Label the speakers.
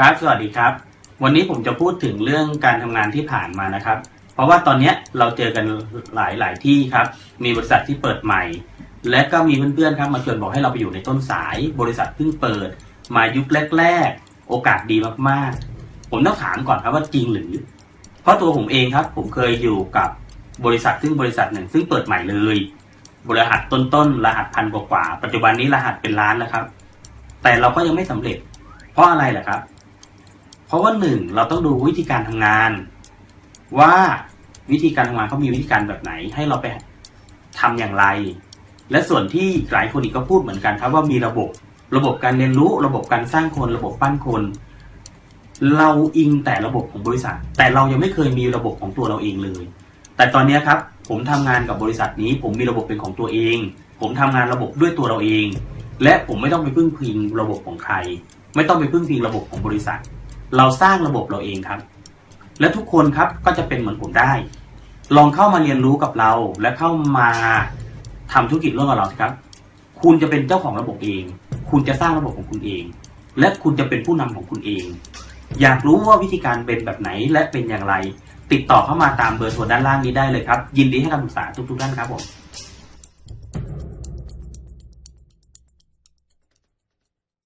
Speaker 1: ครับสวัสดีครับ วันนี้ผมจะพูดถึงเรื่องการทำงานที่ผ่านมานะครับ เพราะว่าตอนนี้เราเจอกันหลายหลายที่ครับ มีบริษัทที่เปิดใหม่ และก็มีเพื่อนๆครับมาชวนบอกให้เราไปอยู่ในต้นสาย บริษัทเพิ่งเปิด มายุคแรก ๆ โอกาสดีมากๆ ผมต้องถามก่อนครับว่าจริงหรือ เพราะตัวผมเองครับ ผมเคยอยู่กับบริษัทซึ่งบริษัทหนึ่ง ซึ่งเปิดใหม่เลย บริษัทต้นๆรหัสพันกว่าปัจจุบันนี้รหัสเป็นล้านแล้วครับ แต่เราก็ยังไม่สำเร็จ เพราะอะไรล่ะครับ ราะว่าหนึ่งเราต้องดูวิธีการทำงาน ว่าวิธีการทำงานเขามีวิธีการแบบไหน ให้เราไปทำอย่างไร และส่วนที่หลายคนอีกก็พูดเหมือนกันครับว่ามีระบบ ระบบการเรียนรู้ ระบบการสร้างคน ระบบปั้นคน เราอิงแต่ระบบของบริษัท แต่เรายังไม่เคยมีระบบของตัวเราเองเลย แต่ตอนนี้ครับ ผมทำงานกับบริษัทนี้ ผมมีระบบเป็นของตัวเอง ผมทำงานระบบด้วยตัวเราเอง และผมไม่ต้องไปพึ่งพิงระบบของใคร ไม่ต้องไปพึ่งพิงระบบของบริษัท เราสร้างระบบเราเองครับ และทุกคนครับก็จะเป็นเหมือนผมได้ ลองเข้ามาเรียนรู้กับเรา และเข้ามาทำธุรกิจร่วมกับเราสิครับ คุณจะเป็นเจ้าของระบบเอง คุณจะสร้างระบบของคุณเอง และคุณจะเป็นผู้นำของคุณเอง อยากรู้ว่าวิธีการเป็นแบบไหนและเป็นอย่างไร ติดต่อเข้ามาตามเบอร์โทรด้านล่างนี้ได้เลยครับ ยินดีให้คำปรึกษาทุกๆท่านครับผม